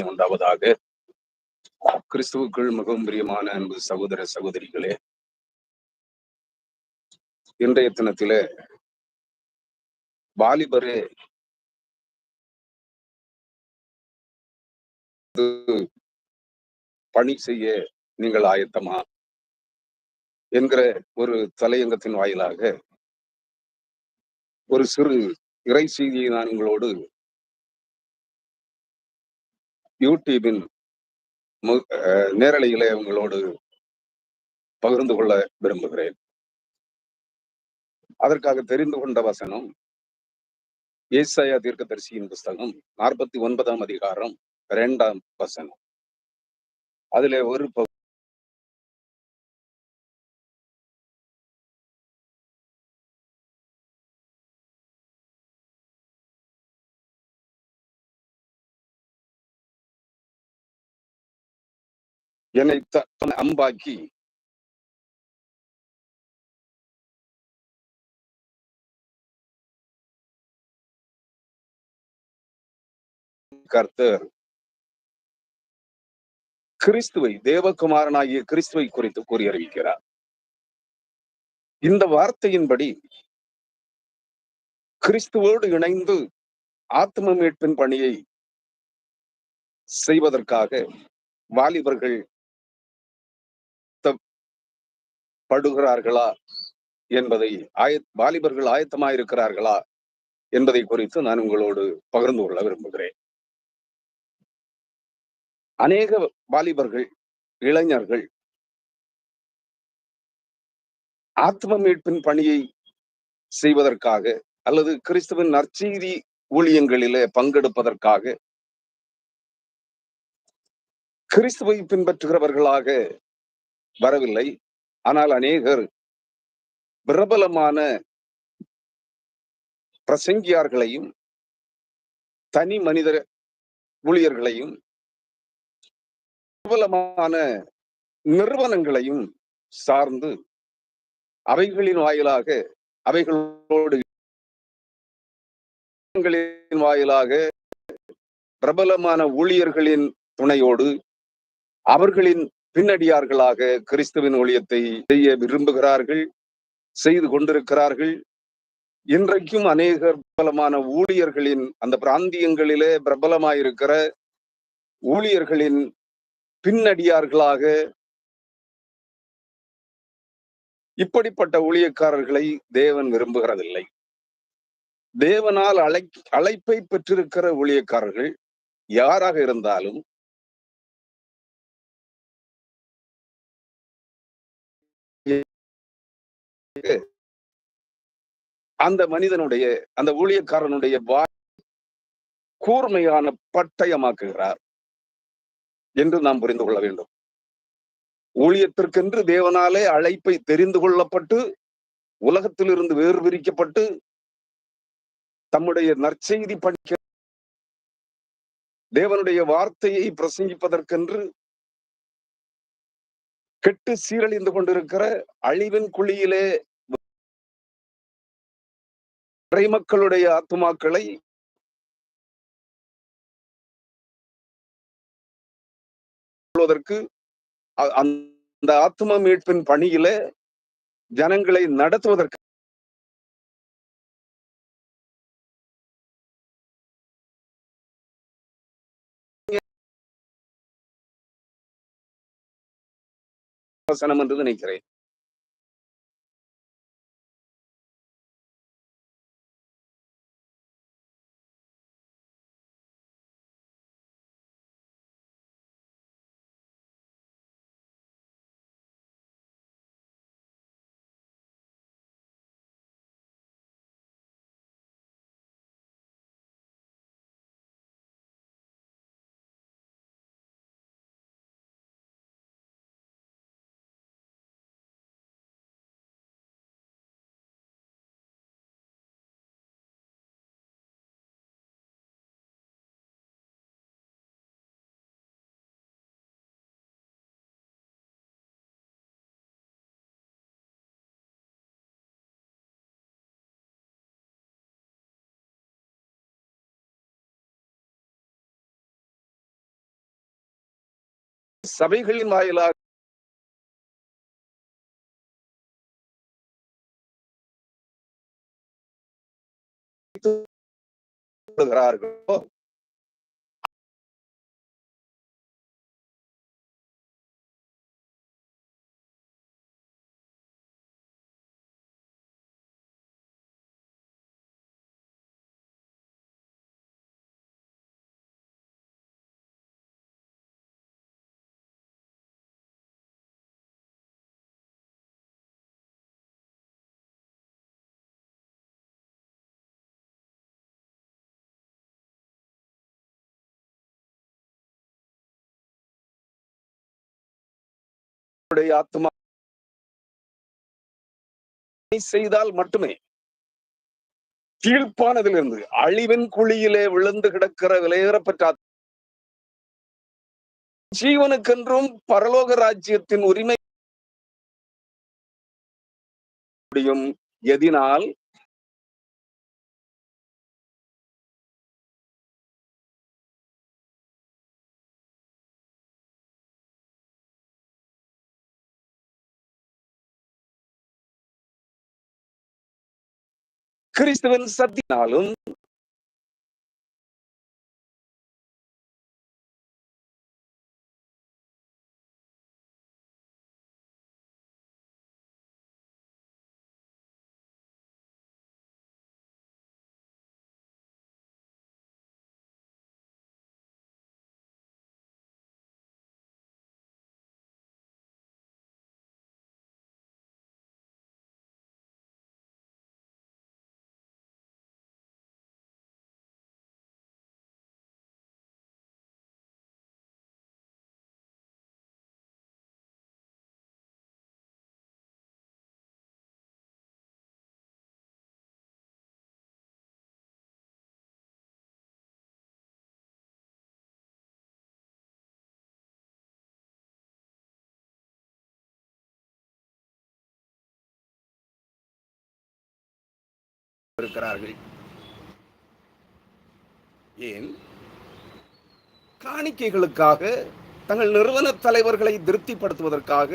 மகிமை உண்டாவதாக. கிறிஸ்துவுக்குள் மிகவும் பிரியமான அன்பு சகோதர சகோதரிகளே இன்றைய தினத்தில வாலிபரே பணி செய்ய நீங்கள் ஆயத்தமா என்கிற ஒரு தலையங்கத்தின் வாயிலாக ஒரு சிறு இறை செய்தியை நான் உங்களோடு யூடியூபின் நேரலையிலே உங்களோடு பகிர்ந்து கொள்ள விரும்புகிறேன். அதற்காக தெரிந்து கொண்ட வசனம் ஏசாயா தீர்க்கதரிசியின் புஸ்தகம் நாற்பத்தி ஒன்பதாம் அதிகாரம் இரண்டாம் வசனம். அதிலே ஒரு என்னை அம்பாக்கி கர்த்தர். கிறிஸ்துவை தேவகுமாரனாகிய கிறிஸ்துவை குறித்து கூறி அறிவிக்கிறார் இந்த வார்த்தையின்படி கிறிஸ்துவோடு இணைந்து ஆத்ம மீட்பின் பணியை செய்வதற்காக வாலிபர்கள் படுகிறார்களா என்பதை ஆய வாலிபர்கள் ஆயத்தமாயிருக்கிறார்களா என்பதை குறித்து நான் உங்களோடு பகிர்ந்து கொள்ள விரும்புகிறேன். அநேக வாலிபர்கள் இளைஞர்கள் ஆத்ம மீட்பின் பணியை செய்வதற்காக அல்லது கிறிஸ்துவின் நற்செய்தி ஊழியங்களிலே பங்கெடுப்பதற்காக கிறிஸ்துவை பின்பற்றுகிறவர்களாக வரவில்லை. ஆனால் அநேகர் பிரபலமான பிரசங்கியார்களையும் தனி மனித ஊழியர்களையும் பிரபலமான நிறுவனங்களையும் சார்ந்து அவைகளின் வாயிலாக அவைகளோடு வாயிலாக பிரபலமான ஊழியர்களின் துணையோடு அவர்களின் பின்னடியார்களாக கிறிஸ்துவின் ஒழியத்தை செய்ய விரும்புகிறார்கள் செய்து கொண்டிருக்கிறார்கள். இன்றைக்கும் அநேக பிரபலமான ஊழியர்களின் அந்த பிராந்தியங்களிலே பிரபலமாயிருக்கிற ஊழியர்களின் பின்னடியார்களாக இப்படிப்பட்ட ஊழியக்காரர்களை தேவன் விரும்புகிறதில்லை. தேவனால் அழை அழைப்பை பெற்றிருக்கிற ஊழியக்காரர்கள் யாராக இருந்தாலும் அந்த மனிதனுடைய அந்த ஊழியக்காரனுடைய கூர்மையான பட்டயமாக்குகிறார் என்று நாம் புரிந்து கொள்ள வேண்டும். ஊழியத்திற்கென்று தேவனாலே அழைப்பை தெரிந்து கொள்ளப்பட்டு உலகத்திலிருந்து வேறு விரிக்கப்பட்டு தம்முடைய நற்செய்தி படிக்க தேவனுடைய வார்த்தையை பிரசங்கிப்பதற்கென்று கெட்டு சீரழிந்து கொண்டிருக்கிற அழிவின் குழியிலே மக்களுடைய ஆத்துமாக்களை அந்த ஆத்ம மீட்பின் பணியில ஜனங்களை நடத்துவதற்கு வசனம் என்று நினைக்கிறேன். சபைகளின் வாயிலாக வருகிறார்களோ உடைய ஆத்மா செய்தால் மட்டுமே. கீழ்ப்பானதிலிருந்து அழிவின் குழியிலே விழுந்து கிடக்கிற விலையேறப்பற்ற ஜீவனுக்கென்றும் பரலோக ராஜ்யத்தின் உரிமை. முடியும். எதினால் கிறிஸ்துவின் சத்தினாலும் இருக்கிறார்கள் ஏன்? காணிக்கைகளுக்காக தங்கள் நிறுவன தலைவர்களை திருப்திப்படுத்துவதற்காக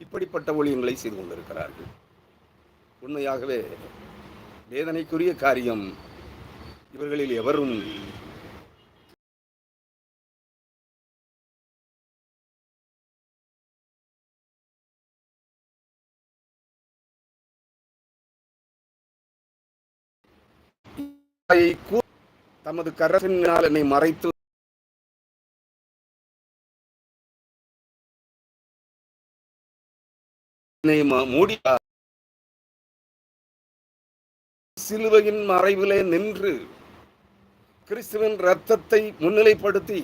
இப்படிப்பட்ட ஊழியங்களை செய்து கொண்டிருக்கிறார்கள். உண்மையாகவே வேதனைக்குரிய காரியம் இவர்களில் எவரும் தமது கரசினால் என்னை மறைத்து மூடி சிலுவையின் மறைவிலே நின்று கிறிஸ்துவின் ரத்தத்தை முன்னிலைப்படுத்தி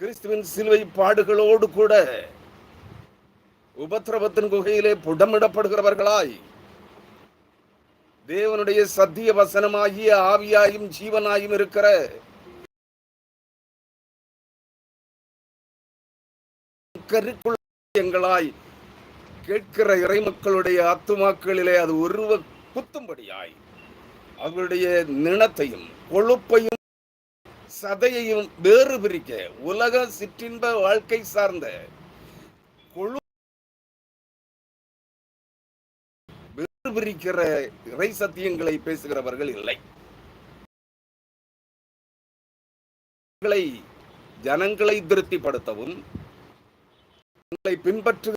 கிறிஸ்துவின் சிலுவை பாடுகளோடு கூட உபத்திரவத்தின் குகையிலே புடமிடப்படுகிறவர்களாய் தேவனுடைய சத்திய வசனமாகிய ஆவியாயும் ஜீவனாயும் இருக்கிற கருக்குள் கேட்கிற இறைமக்களுடைய ஆத்துமாக்களிலே அது உருவ குத்தும்படியாய் அவருடைய நிணத்தையும் கொழுப்பையும் சதையையும் வேறு பிரிக்க உலக சிற்றின்ப வாழ்க்கை சார்ந்த பிரிக்கிற இறை சத்தியங்களை பேசுகிறவர்கள் இல்லை. ஜனங்களை திருப்திப்படுத்தவும் பின்பற்று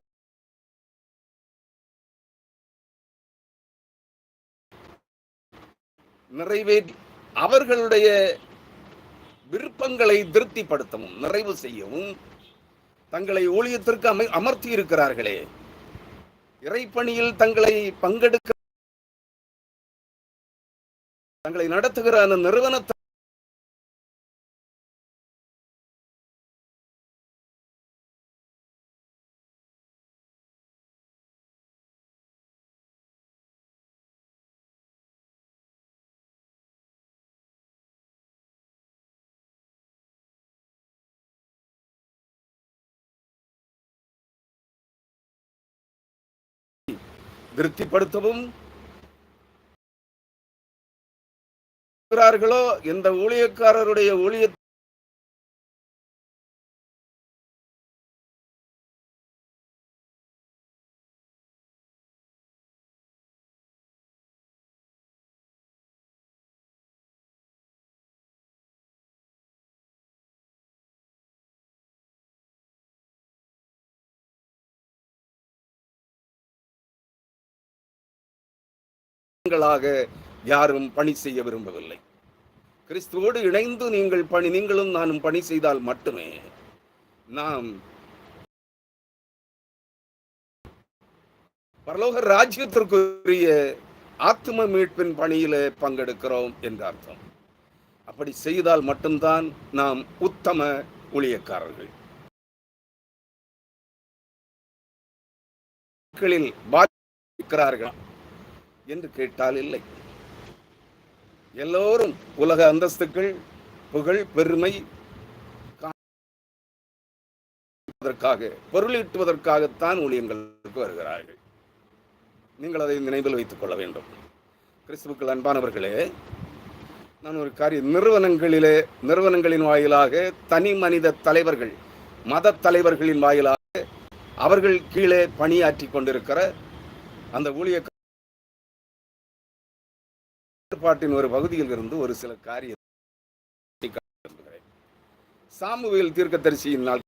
நிறைவேற்றி அவர்களுடைய விருப்பங்களை திருப்திப்படுத்தவும் நிறைவு செய்யவும் தங்களை ஊழியத்திற்கு அமை அமர்த்தி இருக்கிறார்களே. இறைப்பணியில் தங்களை பங்கெடுக்க தங்களை நடத்துகிற அந்த நிறுவனத்தை திருப்திப்படுத்தவும் இருக்கிறார்களோ? எந்த ஊழியக்காரருடைய ஊழிய தாங்களாக யாரும் பணி செய்ய விரும்பவில்லை. கிறிஸ்துவோடு இணைந்து நீங்கள் பணி நீங்களும் நானும் பணி செய்தால் மட்டுமே நாம் பரலோக ராஜ்யத்திற்குரிய ஆத்ம மீட்பின் பணியில பங்கெடுக்கிறோம் என்ற அர்த்தம். அப்படி செய்தால் மட்டும்தான் நாம் உத்தம ஊழியக்காரர்கள். பாதிக்கிறார்கள் என்று கேட்டால் இல்லை. எல்லோரும் உலக அந்தஸ்துக்கள் புகழ் பெருமை அதற்காக பொருளீட்டுவதற்காகத்தான் ஊழியங்களுக்கு வருகிறார்கள். நீங்கள் அதை நினைவில் வைத்துக் கொள்ள வேண்டும். கிறிஸ்துவுக்கள் அன்பானவர்களே நான் ஒரு காரியம் நிறுவனங்களிலே நிறுவனங்களின் வாயிலாக தனி மனித தலைவர்கள் மத தலைவர்களின் வாயிலாக அவர்கள் கீழே பணியாற்றி கொண்டிருக்கிற அந்த ஊழிய பாட்டின் ஒரு பகுதியில் இருந்து ஒரு சில காரியத்தை சாமுவேல் தீர்க்கதரிசியின் நாள்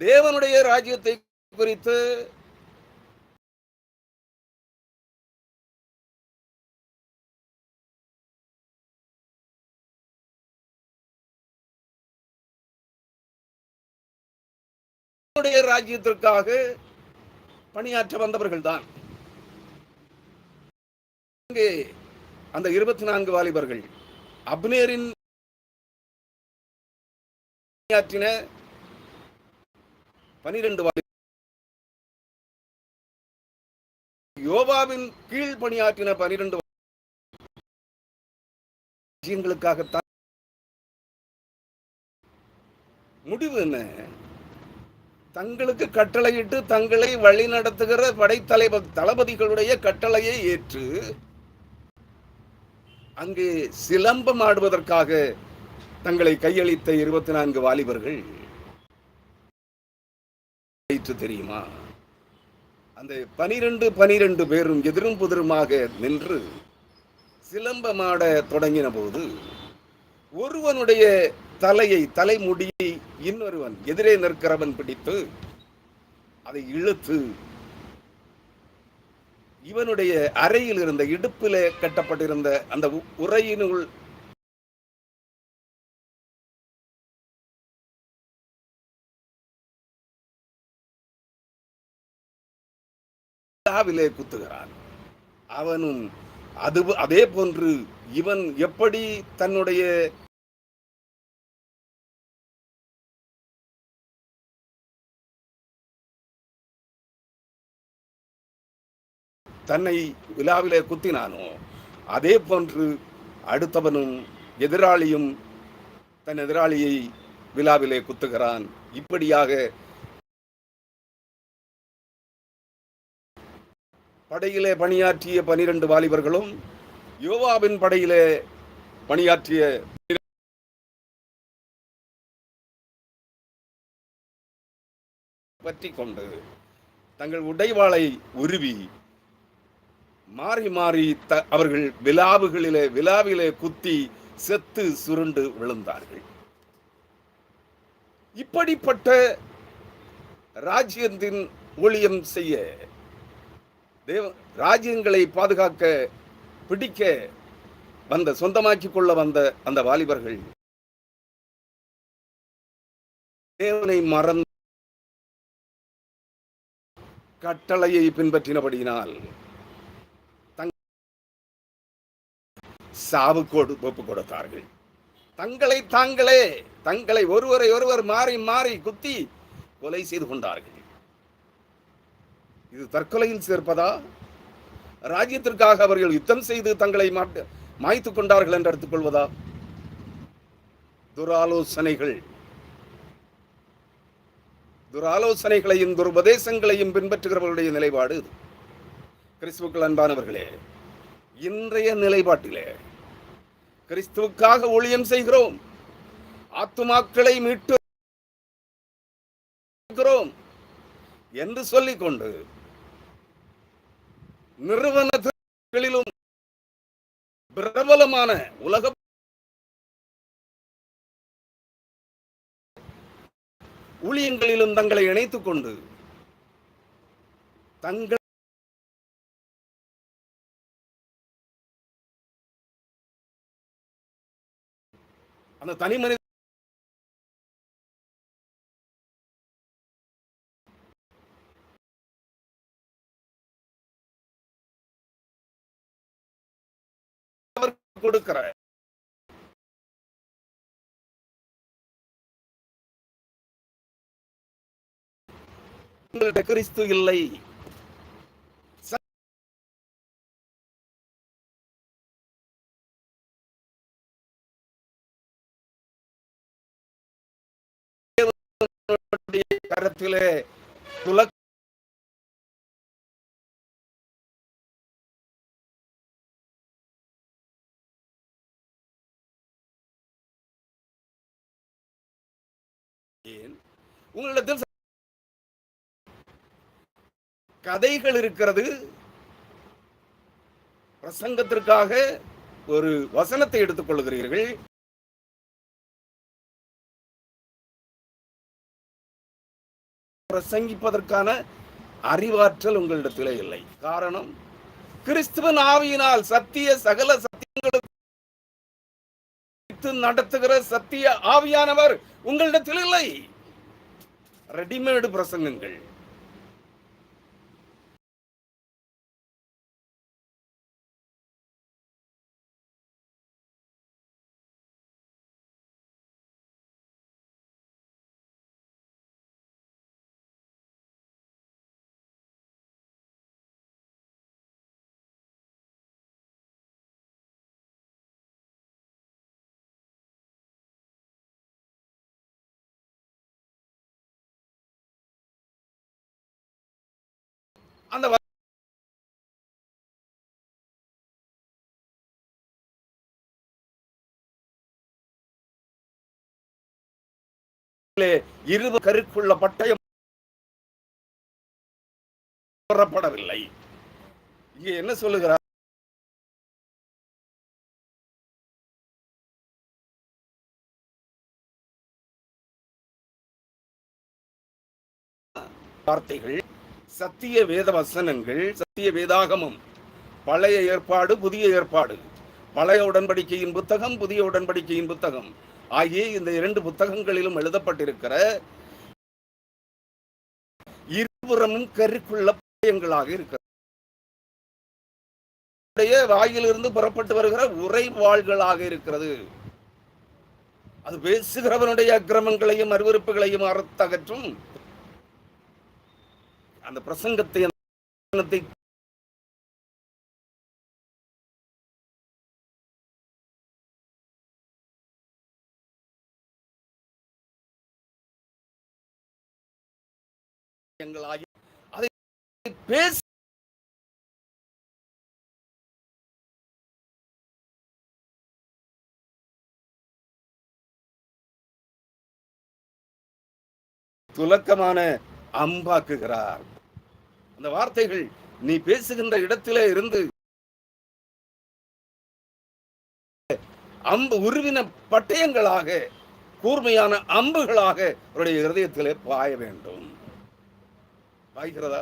தேவனுடைய ராஜ்யத்தை குறித்து ராஜ்யத்திற்காக பணியாற்ற வந்தவர்கள் தான் அந்த இருபத்தி நான்கு வாலிபர்கள் அப்னேரின் பணியாற்றின பனிரெண்டு வாலி கீழ் பணியாற்றின பனிரெண்டு விஷயங்களுக்காகத்தான் முடிவு என்ன? தங்களுக்கு கட்டளையிட்டு தங்களை வழி நடத்துகிற படைத்தலைவர் தளபதிகளுடைய கட்டளையை ஏற்று அங்கே சிலம்பம் ஆடுவதற்காக தங்களை கையளித்த இருபத்தி நான்கு வாலிபர்கள். ஆயிற்று தெரியுமா? அந்த பனிரெண்டு பனிரெண்டு பேரும் எதிரும் புதிருமாக நின்று சிலம்பமாட தொடங்கின போது ஒருவனுடைய தலையை தலைமுடியை இன்னொருவன் எதிரே நிற்கிறவன் பிடித்து அதை இழுத்து இவனுடைய அறையில் இருந்த இடுப்பிலே கட்டப்பட்டிருந்த அந்த உரையினுள் உறையினுள் குத்துகிறான். அவனும் அது அதே போன்று இவன் எப்படி தன்னுடைய தன்னை விழாவிலே குத்தினானோ அதே போன்று அடுத்தவனும் எதிராளியும் தன் எதிராளியை விழாவிலே குத்துகிறான். இப்படியாக படையிலே பணியாற்றிய பனிரெண்டு வாலிபர்களும் யோவாவின் படையிலே பணியாற்றிய பற்றி கொண்டு தங்கள் உடைவாளை உருவி மாறி மாறி த அவர்கள் விலாவுகளிலே விலாவிலே குத்தி செத்து சுருண்டு விழுந்தார்கள். இப்படிப்பட்ட ராஜ்யத்தின் ஊழியம் செய்ய தேவ ராஜ்யங்களை பாதுகாக்க பிடிக்க வந்த சொந்தமாக்கிக் கொள்ள வந்த அந்த வாலிபர்கள். தேவனை மறந்து கட்டளையை பின்பற்றினபடியினால் தங் சாவுக்கோடு ஒப்பு கொடுத்தார்கள். தங்களை தாங்களே தங்களை ஒருவரை ஒருவர் மாறி மாறி குத்தி கொலை செய்து கொண்டார்கள். இது தற்கொலையில் சேர்ப்பதா? ராஜ்யத்திற்காக அவர்கள் யுத்தம் செய்து தங்களை மாட்டு மாய்த்துக் கொண்டார்கள் என்று எடுத்துக்கொள்வதா துராலோசனைகள். துராலோசனைகளையும் துருபதேசங்களையும் பின்பற்றுகிறவர்களுடைய நிலைப்பாடு இது. கிறிஸ்துவுக்கள் அன்பானவர்களே இன்றைய நிலைப்பாட்டிலே கிறிஸ்துவுக்காக ஊழியம் செய்கிறோம். ஆத்துமாக்களை மீட்டு என்று சொல்லிக்கொண்டு நிறுவனங்களிலும் பிரபலமான உலக ஊழியங்களிலும் தங்களை இணைத்துக் கொண்டு தங்கள் அந்த தனி மனித கொடுக்கிற உங்கள்ட்ட கிறிஸ்து இல்லை. கருத்திலே உங்களிடத்தில் கதைகள் இருக்கிறது. பிரசங்கத்திற்காக ஒரு வசனத்தை எடுத்துக் கொள்கிறீர்கள். பிரசங்கிப்பதற்கான அறிவாற்றல் உங்களிடத்திலே இல்லை. காரணம் கிறிஸ்துவன் ஆவியினால் சத்திய சகல சத்தியங்களுக்கு நடத்துகிற சத்திய ஆவியானவர் உங்களிடத்தில் இல்லை. ரெடிமேடு பிரசங்கங்கள் அந்த இருபது கருக்குள்ள பட்டயம் பெறப்படவில்லை. இங்க என்ன சொல்லுகிறார் வார்த்தைகள் சத்திய வேத வசனங்கள் சத்திய வேதாகமம் பழைய ஏற்பாடு புதிய ஏற்பாடு. பழைய உடன்படிக்கையின் புத்தகம் புதிய உடன்படிக்கையின் புத்தகம். ஆகிய இந்த இரண்டு புத்தகங்களிலும் எழுதப்பட்டிருக்கிற இருபுறமும் கருக்குள்ள பட்டயங்களாக இருக்கிறது. வாயிலிருந்து புறப்பட்டு வருகிற உரைவாள்களாக இருக்கிறது. அது பேசுகிறவனுடைய அக்கிரமங்களையும் அருவருப்புகளையும் அறுத்தகற்றும் அந்த பிரசங்கத்தை அந்த எங்களாகி அதை பேசி துலக்கமான அம்பாக்குகிறார். அந்த வார்த்தைகள் நீ பேசுகின்ற இடத்திலே இருந்து அம்பு உருவின பட்டயங்களாக கூர்மையான அம்புகளாக அவருடைய இருதயத்திலே பாய வேண்டும். பாய்கிறதா?